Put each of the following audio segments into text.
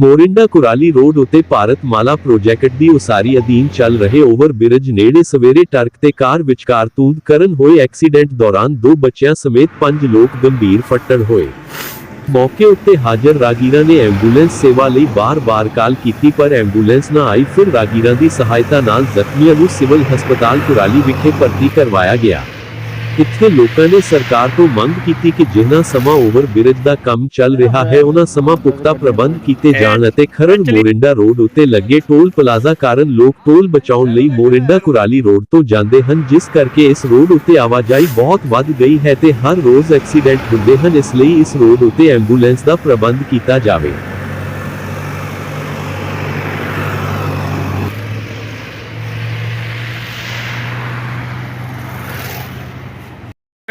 Morinda Kurali road ਉਤੇ ਭਾਰਤ ਮਾਲਾ project ਦੀ ਉਸਾਰੀ ਅਧੀਨ ਚੱਲ ਰਹੇ ਓਵਰ ਬ੍ਰਿਜ ਨੇੜੇ ਸਵੇਰੇ ਟਰੱਕ ਤੇ ਕਾਰ ਵਿਚਕਾਰ ਤੂੰਦ ਕਰਨ ਹੋਏ ਐਕਸੀਡੈਂਟ ਦੌਰਾਨ ਦੋ ਬੱਚਿਆਂ ਸਮੇਤ ਪੰਜ ਲੋਕ ਗੰਭੀਰ ਫੱਟੜ ਹੋਏ। ਮੌਕੇ ਉੱਤੇ ਹਾਜ਼ਰ ਰਾਗੀਰਾਂ ਨੇ ਐਂਬੂਲੈਂਸ ਸੇਵਾ ਲਈ ਬਾਰ-ਬਾਰ ਕਾਲ ਕੀਤੀ, ਪਰ ਐਂਬੂਲੈਂਸ ਨਾ ਆਈ। ਫਿਰ ਰਾਗੀਰਾਂ ਦੀ ਸਹਾਇਤਾ ਨਾਲ ਜ਼ਖਮੀਆਂ ਨੂੰ ਸਿਵਲ ਹਸਪਤਾਲ ਕੁਰਾਲੀ ਵਿਖੇ ਭਰਤੀ ਕਰਵਾਇਆ ਗਿਆ। ਇੱਥੇ ਲੋਕਾਂ ਨੇ ਸਰਕਾਰ ਤੋਂ ਮੰਗ ਕੀਤੀ ਕਿ ਜਿੰਨਾ ਸਮਾਂ ਓਵਰ ਬ੍ਰਿਜ ਦਾ ਕੰਮ ਚੱਲ ਰਿਹਾ ਹੈ ਉਹਨਾਂ ਸਮਾਂ ਪੁਖਤਾ ਪ੍ਰਬੰਧ ਕੀਤੇ ਜਾਣ ਅਤੇ ਖਰੜ ਮੋਰਿੰਡਾ ਰੋਡ ਉੱਤੇ ਲੱਗੇ ਟੋਲ ਪਲਾਜ਼ਾ ਕਾਰਨ ਲੋਕ ਟੋਲ ਬਚਾਉਣ ਲਈ ਮੋਰਿੰਡਾ ਕੁਰਾਲੀ ਰੋਡ ਤੋਂ ਜਾਂਦੇ ਹਨ ਜਿਸ ਕਰਕੇ ਇਸ ਰੋਡ ਉੱਤੇ ਆਵਾਜਾਈ ਬਹੁਤ ਵੱਧ ਗਈ ਹੈ ਤੇ ਹਰ ਰੋਜ਼ ਐਕਸੀਡੈਂਟ ਹੁੰਦੇ ਹਨ ਇਸ ਲਈ ਇਸ ਰੋਡ ਉੱਤੇ ਐਂਬੂਲੈਂਸ ਦਾ ਪ੍ਰਬੰਧ ਕੀਤਾ ਜਾਵੇ।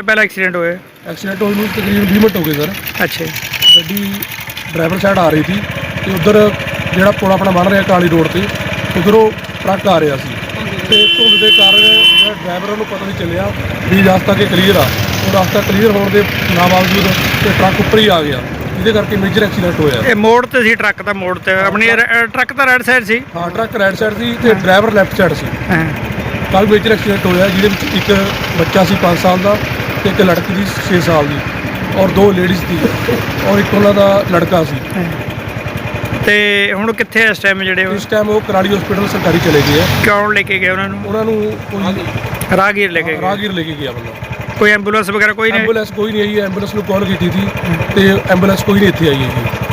ਪਹਿਲਾ ਐਕਸੀਡੈਂਟ ਹੋਇਆ ਐਕਸੀਡੈਂਟ ਹੋਏ ਨੂੰ ਤਕਰੀਬਨ 20 ਮਿੰਟ ਹੋ ਗਏ ਸਰ ਅੱਛਾ। ਗੱਡੀ ਡਰਾਈਵਰ ਸਾਈਡ ਆ ਰਹੀ ਸੀ ਤੇ ਉਧਰ ਜਿਹੜਾ ਪੁਲ ਆਪਣਾ ਬਣ ਰਿਹਾ ਕਾਲੀ ਰੋਡ ਤੇ ਉਧਰੋਂ ਟਰੱਕ ਆ ਰਿਹਾ ਸੀ। ਤੇ ਧੁੰਦ ਦੇ ਕਾਰਨ ਜਿਹੜਾ ਡਰਾਈਵਰ ਨੂੰ ਪਤਾ ਨਹੀਂ ਚੱਲਿਆ ਵੀ ਰਸਤਾ ਕਿ ਕਲੀਅਰ ਆ। ਉਹ ਰਸਤਾ ਕਲੀਅਰ ਹੋਣ ਦੇ ਨਾ ਬਾਵਜੂਦ ਤੇ ਟਰੱਕ ਉੱਪਰ ਹੀ ਆ ਗਿਆ। ਜਿਹਦੇ ਕਰਕੇ ਮੇਜਰ ਐਕਸੀਡੈਂਟ ਹੋਇਆ। ਇਹ ਮੋੜ ਤੇ ਸੀ ਟਰੱਕ ਦਾ ਮੋੜ ਤੇ। ਆਪਣੀ ਟਰੱਕ ਤਾਂ ਰਾਈਟ ਸਾਈਡ ਸੀ? ਹਾਂ ਟਰੱਕ ਰਾਈਟ ਸਾਈਡ ਸੀ ਤੇ ਡਰਾਈਵਰ ਲੈਫਟ ਸਾਈਡ ਸੀ। ਹਾਂ। ਕੱਲ ਮੇਜਰ ਐਕਸੀਡੈਂਟ ਹੋਇਆ ਜਿਹਦੇ ਵਿੱਚ ਇੱਕ ਬੱਚਾ ਸੀ 5 ਸਾਲ ਦਾ। ਤੇ ਇੱਕ ਲੜਕੀ ਦੀ 6 ਸਾਲ ਦੀ ਔਰ ਦੋ ਲੇਡੀਜ਼ ਸੀ ਔਰ ਇੱਕ ਉਹਨਾਂ ਦਾ ਲੜਕਾ ਸੀ। ਤੇ ਹੁਣ ਕਿੱਥੇ ਇਸ ਟਾਈਮ ਜਿਹੜੇ ਉਹ? ਇਸ ਟਾਈਮ ਉਹ ਕਰਾੜੀ ਹਸਪੀਟਲ ਸਰਕਾਰੀ ਚਲੇ ਗਏ ਆ। ਕੌਣ ਲੈ ਕੇ ਗਏ ਉਹਨਾਂ ਨੂੰ? ਉਹਨਾਂ ਨੂੰ ਕੋਈ ਰਾਹਗੀਰ ਲੈ ਕੇ ਗਏ। ਰਾਹਗੀਰ ਲੈ ਕੇ ਗਿਆ ਬੰਦਾ। ਕੋਈ ਐਂਬੂਲੈਂਸ ਵਗੈਰਾ ਕੋਈ ਨਹੀਂ? ਐਂਬੂਲੈਂਸ ਕੋਈ ਨਹੀਂ ਆਈ ਐਂਬੂਲੈਂਸ ਨੂੰ ਕਾਲ ਕੀਤੀ ਸੀ ਤੇ ਐਂਬੂਲੈਂਸ ਕੋਈ ਨਹੀਂ ਇੱਥੇ ਆਈ ਹੈਗੀ।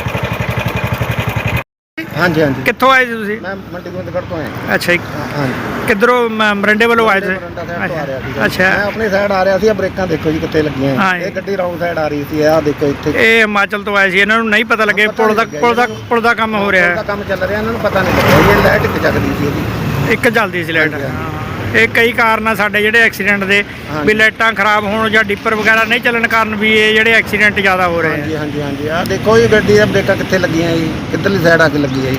ਹਾਂਜੀ ਹਾਂਜੀ। ਕਿੱਥੋਂ ਆਏ ਸੀ ਤੁਸੀਂ? ਮੈਂ ਮੰਡੀ ਗੋਬਿੰਦਗੜ੍ਹ ਤੋਂ ਆਇਆ। ਅੱਛਾ ਜੀ। ਹਾਂਜੀ। ਕਿੱਧਰੋਂ ਮ- ਮਰਿੰਡੇ ਵੱਲੋਂ ਆਏ ਸੀ ਮੋਰਿੰਡਾ side ਤੋਂ ਆ ਰਿਹਾ ਸੀਗਾ। ਅੱਛਾ। ਮੈਂ ਆਪਣੀ ਸਾਈਡ ਆ ਰਿਹਾ ਸੀ ਆਹ ਬ੍ਰੇਕਾਂ ਦੇਖੋ ਜੀ ਕਿੱਥੇ ਲੱਗੀਆਂ। ਹਾਂ ਇਹ ਜੀ। ਗੱਡੀ ਰੌਂਗ ਸਾਈਡ ਆ ਰਹੀ ਸੀ ਆਹ ਦੇਖੋ ਇੱਥੇ। ਇਹ ਹਿਮਾਚਲ ਤੋਂ ਆਏ ਸੀ ਇਹਨਾਂ ਨੂੰ ਨਹੀਂ ਪਤਾ ਲੱਗੇ ਪਤਾ ਪੁਲ ਦਾ ਨਹੀਂ ਲੱਗਿਆ ਪੁਲ ਦਾ ਜੀ। ਪੁਲ ਦਾ ਕੰਮ ਹੋ ਰਿਹਾ ਦਾ ਹੈ। ਕੰਮ ਚੱਲ ਰਿਹਾ ਇਹਨਾਂ ਨੂੰ ਪਤਾ ਨਹੀਂ ਲੱਗਿਆ ਇਹ ਲਾਈਟ ਕਿੱਥੇ ਜਗਦੀ ਸੀ ਇਹਦੀ ਇੱਕ ਜਲਦੀ ਸੀ ਲਾਈਟ ਹਾਂਜੀ, ਹਾਂ। ਇਹ ਕਈ ਕਾਰਨ ਆ ਸਾਡੇ ਜਿਹੜੇ ਐਕਸੀਡੈਂਟ ਦੇ। ਵੀ ਲਾਈਟਾਂ ਖਰਾਬ ਹੋਣ ਜਾਂ ਡਿੱਪਰ ਵਗੈਰਾ ਨਹੀਂ ਚੱਲਣ ਕਾਰਨ ਵੀ ਇਹ ਜਿਹੜੇ ਐਕਸੀਡੈਂਟ ਜ਼ਿਆਦਾ ਹੋ ਰਹੇ ਆ। ਹਾਂਜੀ ਹਾਂਜੀ ਹਾਂਜੀ। ਆਹ ਦੇਖੋ ਜੀ ਗੱਡੀ ਬ੍ਰੇਕਾਂ ਕਿੱਥੇ ਲੱਗੀਆਂ ਜੀ? ਕਿੱਧਰਲੀ ਸਾਈਡ ਆ ਕੇ ਲੱਗੀ ਹੈ ਜੀ